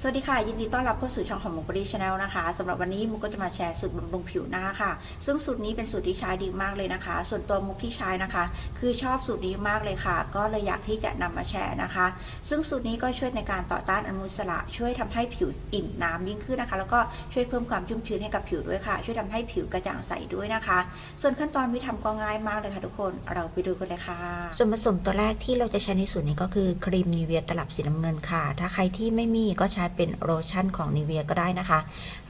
สวัสดีค่ะ ยินดีต้อนรับเข้าสู่ช่องของมุกบรีชาแนลนะคะสำหรับวันนี้มุกก็จะมาแชร์สูตรบำรุงผิวหน้าค่ะ ซึ่งสูตรนี้เป็นสูตรที่ใช้ดีมากเลยนะคะ ส่วนตัวมุกที่ใช้นะคะ คือชอบสูตรนี้มากเลยค่ะ ก็เลยอยากที่จะนำมาแชร์นะคะ ซึ่งสูตรนี้ก็ช่วยในการต่อต้านอนุมูลอิสระ ช่วยทำให้ผิวอิ่มน้ำยิ่งขึ้นนะคะ แล้วก็ช่วยเพิ่มความชุ่มชื้นให้กับผิวด้วยค่ะ ช่วยทำให้ผิวกระจ่างใสด้วยนะคะ ส่วนขั้นตอนวิธีทำก็ง่ายมากเลยค่ะทุกคนเราไปดูกันเลยค่ะ ส่วนผสมตัวแรกที่เราจะใช้ในสูตรนี้ก็คือครีมนีเวียตลับสีน้ำเงินค่ะ ถ้าใครที่ไม่มีก็ใช้เป็นโลชั่นของนีเวียก็ได้นะคะ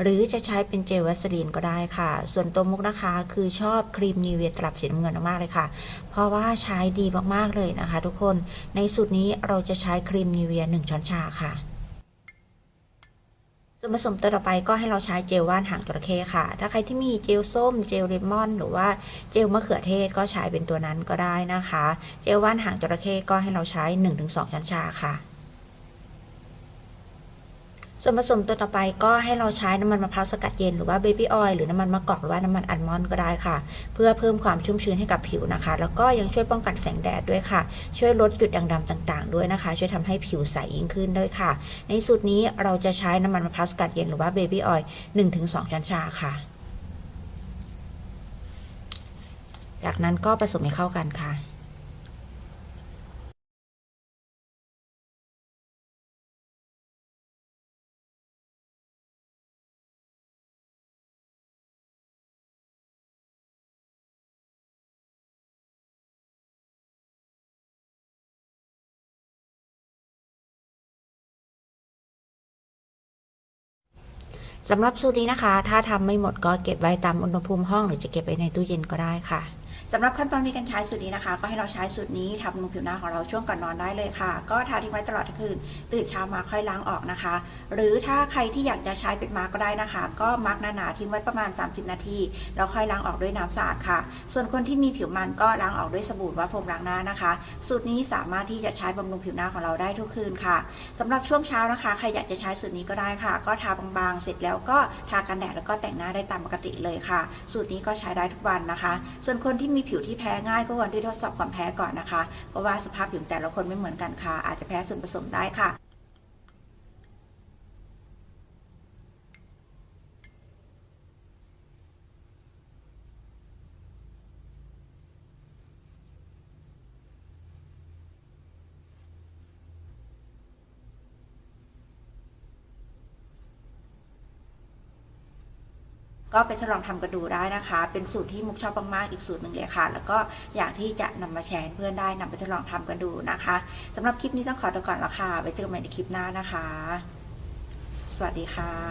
หรือจะใช้เป็นเจลวัสลีนก็ได้ค่ะ ส่วนตัวมุกนะคะคือชอบครีมนีเวียตลับสีน้ำเงินมากๆเลยค่ะ เพราะว่าใช้ดีมากๆเลยนะคะ ทุกคนในสูตรนี้เราจะใช้ครีมนีเวีย1ช้อนชาค่ะส่วนผสมตัวต่อไปก็ให้เราใช้เจลว่านหางจระเข้ค่ะ ถ้าใครที่มีเจลส้ม เจลเลมอน หรือว่าเจลมะเขือเทศก็ใช้เป็นตัวนั้นก็ได้นะคะ เจลว่านหางจระเข้ก็ให้เราใช้ 1-2 ช้อนชาค่ะ ส่วนผสมตัวต่อไปก็ให้เราใช้น้ำมันมะพร้าวสกัดเย็นหรือว่าเบบี้ออยล์หรือน้ำมันมะกอกหรือว่าน้ำมันอัลมอนด์ก็ได้ค่ะ เพื่อเพิ่มความชุ่มชื้นให้กับผิวนะคะ แล้วก็ยังช่วยป้องกันแสงแดดด้วยค่ะ ช่วยลดจุดด่างดำต่างๆ ด้วยนะคะ ช่วยทำให้ผิวใสยิ่งขึ้นด้วยค่ะ ในสูตรนี้เราจะใช้น้ำมันมะพร้าวสกัดเย็นหรือว่าเบบี้ออยล์1-2ช้อนชาค่ะ จากนั้นก็ผสมให้เข้ากันค่ะ สำหรับสูตรนี้นะคะ ถ้าทำไม่หมดก็เก็บไว้ตามอุณหภูมิห้อง หรือจะเก็บไว้ในตู้เย็นก็ได้ค่ะ สำหรับขั้นตอนในการใช้สูตรนี้นะคะ ก็ให้เราใช้สูตรนี้ทำบำรุงผิวหน้าของเราช่วงก่อนนอนได้เลยค่ะ ก็ทาทิ้งไว้ตลอดทั้งคืน ตื่นเช้ามาค่อยล้างออกนะคะ หรือถ้าใครที่อยากจะใช้เป็นมาร์กก็ได้นะคะ ก็มาร์กหนาๆทิ้งไว้ประมาณ 30 นาทีแล้วค่อยล้างออกด้วยน้ำสะอาดค่ะ ส่วนคนที่มีผิวมันก็ล้างออกด้วยสบู่หรือว่าโฟมล้างหน้านะคะ สูตรนี้สามารถที่จะใช้บำรุงผิวหน้าของเราได้ทุกคืนค่ะสำหรับช่วงเช้านะคะใครอยากจะใช้สูตรนี้ก็ได้ค่ะ ก็ทาบางๆเสร็จแล้วก็ทากันแดดแล้วก็แต่งหน้าได้ตามปกติเลยค่ะ สูตรนี้ก็ใช้ได้ทุกวันนะคะ ส่วนคนที่มีผิวที่แพ้ง่ายก็ควรที่ทดสอบความแพ้ก่อนนะคะ เพราะว่าสภาพผิวแต่ละคนไม่เหมือนกันค่ะ อาจจะแพ้ส่วนผสมได้ค่ะ ก็ไปทดลองทำกันดูได้นะคะ เป็นสูตรที่มุกชอบมากๆอีกสูตรหนึ่งเลยค่ะ แล้วก็อยากที่จะนำมาแชร์เพื่อนได้นำไปทดลองทำกันดูนะคะสำหรับคลิปนี้ต้องขอตัวก่อนละค่ะไว้เจอกันใหม่ในคลิปหน้านะคะ สวัสดีค่ะ